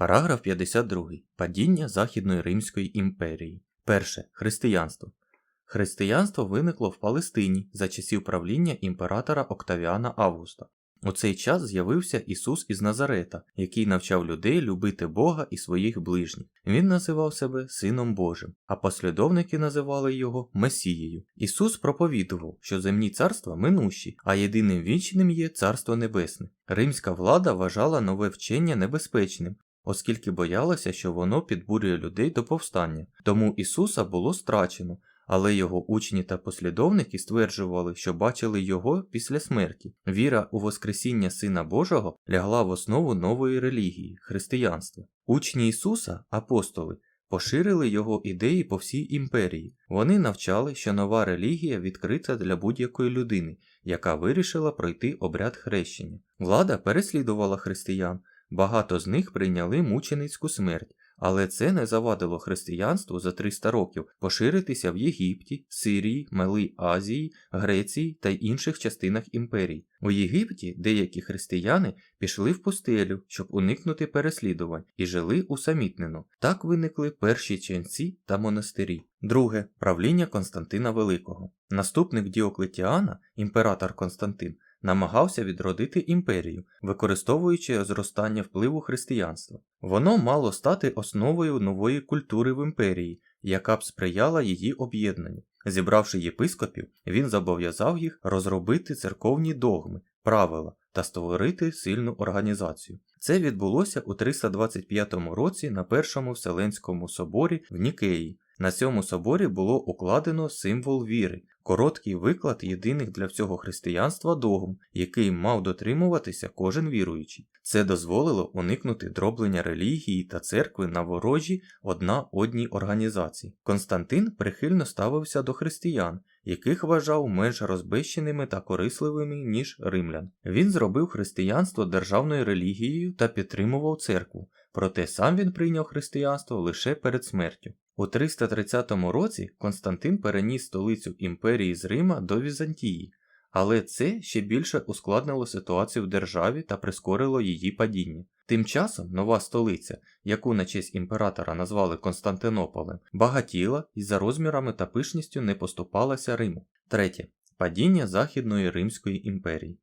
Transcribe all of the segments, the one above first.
Параграф 52. Падіння Західної Римської імперії. Перше. Християнство. Християнство виникло в Палестині за часів правління імператора Октавіана Августа. У цей час з'явився Ісус із Назарета, який навчав людей любити Бога і своїх ближніх. Він називав себе Сином Божим, а послідовники називали його Месією. Ісус проповідував, що земні царства минущі, а єдиним вічним є Царство Небесне. Римська влада вважала нове вчення небезпечним, оскільки боялася, що воно підбурює людей до повстання. Тому Ісуса було страчено, але його учні та послідовники стверджували, що бачили його після смерті. Віра у Воскресіння Сина Божого лягла в основу нової релігії християнства. Учні Ісуса, апостоли, поширили його ідеї по всій імперії. Вони навчали, що нова релігія відкрита для будь-якої людини, яка вирішила пройти обряд хрещення. Влада переслідувала християн. Багато з них прийняли мученицьку смерть, але це не завадило християнству за 300 років поширитися в Єгипті, Сирії, Малій Азії, Греції та інших частинах імперії. У Єгипті деякі християни пішли в пустелю, щоб уникнути переслідувань, і жили усамітнено. Так виникли перші ченці та монастирі. Друге правління Константина Великого. Наступник Діоклетіана, імператор Константин, намагався відродити імперію, використовуючи зростання впливу християнства. Воно мало стати основою нової культури в імперії, яка б сприяла її об'єднанню. Зібравши єпископів, він зобов'язав їх розробити церковні догми, правила та створити сильну організацію. Це відбулося у 325 році на Першому Вселенському соборі в Нікеї. На цьому соборі було укладено символ віри, короткий виклад єдиних для всього християнства догм, який мав дотримуватися кожен віруючий. Це дозволило уникнути дроблення релігії та церкви на ворожі одна одній організації. Константин прихильно ставився до християн, яких вважав менш розбещеними та корисливими, ніж римлян. Він зробив християнство державною релігією та підтримував церкву, проте сам він прийняв християнство лише перед смертю. У 330 році Константин переніс столицю імперії з Рима до Візантії, але це ще більше ускладнило ситуацію в державі та прискорило її падіння. Тим часом нова столиця, яку на честь імператора назвали Константинополем, багатіла і за розмірами та пишністю не поступалася Риму. Третє. Падіння Західної Римської імперії.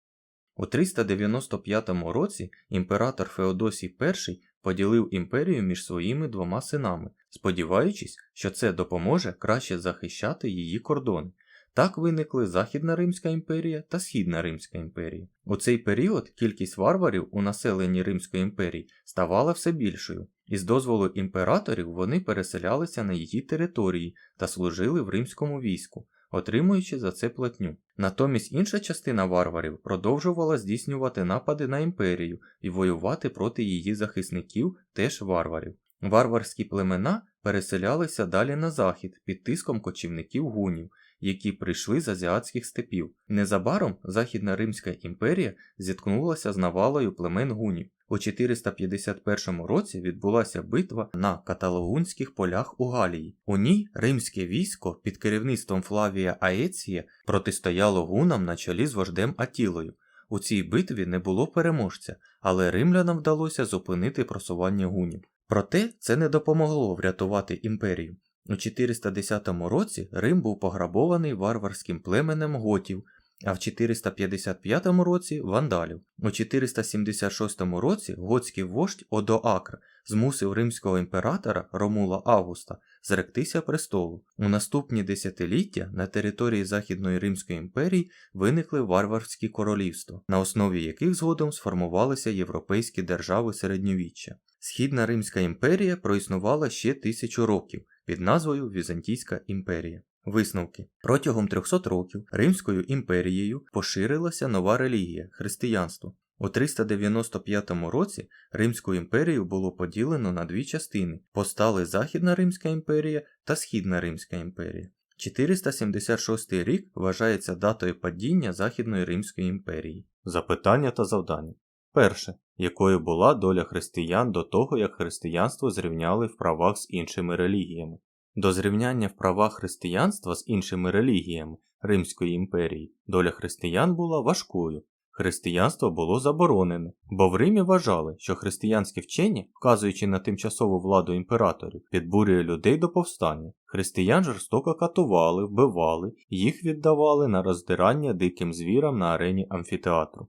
У 395 році імператор Феодосій І поділив імперію між своїми двома синами, сподіваючись, що це допоможе краще захищати її кордони. Так виникли Західна Римська імперія та Східна Римська імперія. У цей період кількість варварів у населенні Римської імперії ставала все більшою, і з дозволу імператорів вони переселялися на її території та служили в римському війську, отримуючи за це платню. Натомість інша частина варварів продовжувала здійснювати напади на імперію і воювати проти її захисників, теж варварів. Варварські племена переселялися далі на захід під тиском кочівників гунів, які прийшли з азіатських степів. Незабаром Західна Римська імперія зіткнулася з навалою племен гунів. У 451 році відбулася битва на каталогунських полях у Галії. У ній римське військо під керівництвом Флавія Аеція протистояло гунам на чолі з вождем Атілою. У цій битві не було переможця, але римлянам вдалося зупинити просування гунів. Проте це не допомогло врятувати імперію. У 410 році Рим був пограбований варварським племенем готів, а в 455 році вандалів. У 476 році готський вождь Одоакр змусив римського імператора Ромула Августа зректися престолу. У наступні десятиліття на території Західної Римської імперії виникли варварські королівства, на основі яких згодом сформувалися європейські держави середньовіччя. Східна Римська імперія проіснувала ще тисячу років під назвою Візантійська імперія. Висновки протягом 300 років Римською імперією поширилася нова релігія християнство. У 395 році Римську імперію було поділено на дві частини: постали Західна Римська імперія та Східна Римська імперія. 476 рік вважається датою падіння Західної Римської імперії. Запитання та завдання. Перше. Якою була доля християн до того, як християнство зрівняли в правах з іншими релігіями? До зрівняння в правах християнства з іншими релігіями Римської імперії доля християн була важкою. християнство було заборонене, бо в Римі вважали, що християнське вчення, вказуючи на тимчасову владу імператорів, підбурює людей до повстання. Християн жорстоко катували, вбивали, їх віддавали на роздирання диким звірам на арені амфітеатру.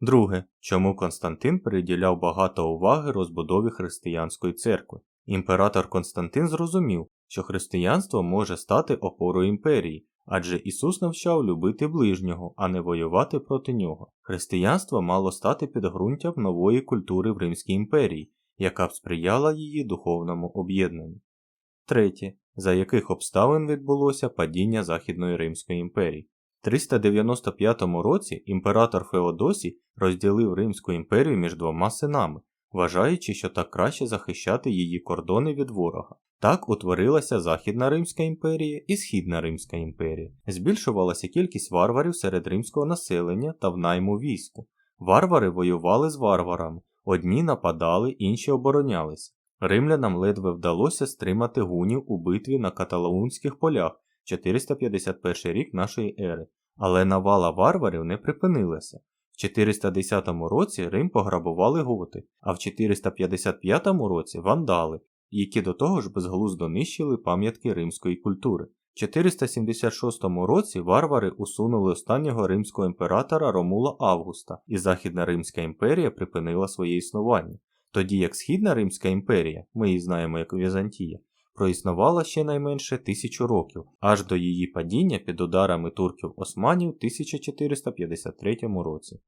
Друге, чому Константин приділяв багато уваги розбудові християнської церкви. Імператор Константин зрозумів, що християнство може стати опорою імперії, адже Ісус навчав любити ближнього, а не воювати проти нього. Християнство мало стати підґрунтям нової культури в Римській імперії, яка б сприяла її духовному об'єднанню. Третє, за яких обставин відбулося падіння Західної Римської імперії. В 395 році імператор Феодосій розділив Римську імперію між двома синами, вважаючи, що так краще захищати її кордони від ворога. Так утворилася Західна Римська імперія і Східна Римська імперія. Збільшувалася кількість варварів серед римського населення та в найму війську. Варвари воювали з варварами, одні нападали, інші оборонялися. Римлянам ледве вдалося стримати гунів у битві на каталаунських полях 451 рік нашої ери, але навала варварів не припинилася. В 410 році Рим пограбували готи, а в 455 році вандали, які до того ж безглуздо нищили пам'ятки римської культури. В 476 році варвари усунули останнього римського імператора Ромула Августа, і Західна Римська імперія припинила своє існування. Тоді як Східна Римська імперія, ми її знаємо як Візантія, проіснувала ще найменше тисячу років, аж до її падіння під ударами турків османів в 1453 році.